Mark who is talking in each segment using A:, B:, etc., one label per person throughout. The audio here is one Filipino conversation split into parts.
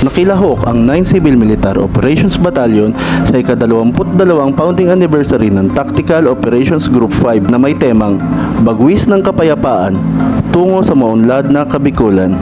A: Nakilahok ang 9 Civil Militar Operations Battalion sa ika-22 founding anniversary ng Tactical Operations Group 5 na may temang Bagwis ng Kapayapaan tungo sa maunlad na Kabikulan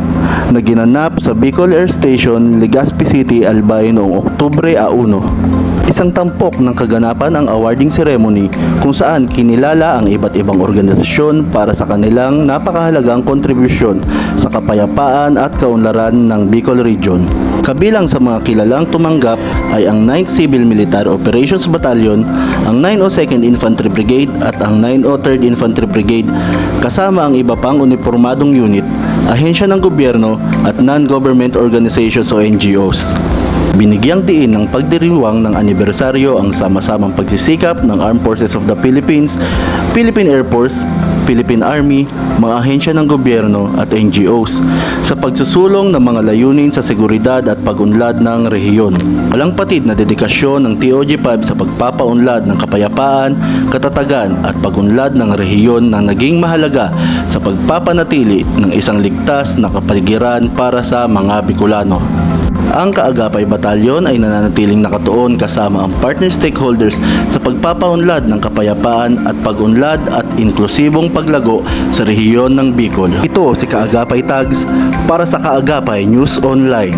A: na ginanap sa Bicol Air Station, Legazpi City, Albay noong Oktubre a 1. Isang tampok ng kaganapan ang awarding ceremony kung saan kinilala ang iba't ibang organisasyon para sa kanilang napakahalagang kontribusyon sa kapayapaan at kaunlaran ng Bicol Region. Kabilang sa mga kilalang tumanggap ay ang 9th Civil Military Operations Battalion, ang 902nd Infantry Brigade at ang 903rd Infantry Brigade kasama ang iba pang uniformadong unit, ahensya ng gobyerno at non-government organizations o NGOs. Binigyang diin ng pagdiriwang ng anibersaryo ang sama-samang pagsisikap ng Armed Forces of the Philippines, Philippine Air Force, Philippine Army, mga ahensya ng gobyerno at NGOs sa pagsusulong ng mga layunin sa seguridad at pagunlad ng rehiyon. Walang patid na dedikasyon ng TOG5 sa pagpapaunlad ng kapayapaan, katatagan at pagunlad ng rehiyon na naging mahalaga sa pagpapanatili ng isang ligtas na kapaligiran para sa mga Bicolano. Ang Kaagapay Batalyon ay nananatiling nakatuon kasama ang partner stakeholders sa pagpapaunlad ng kapayapaan at pagunlad at inklusibong paglago sa rehiyon ng Bicol. Ito si Kaagapay Tags para sa Kaagapay News Online.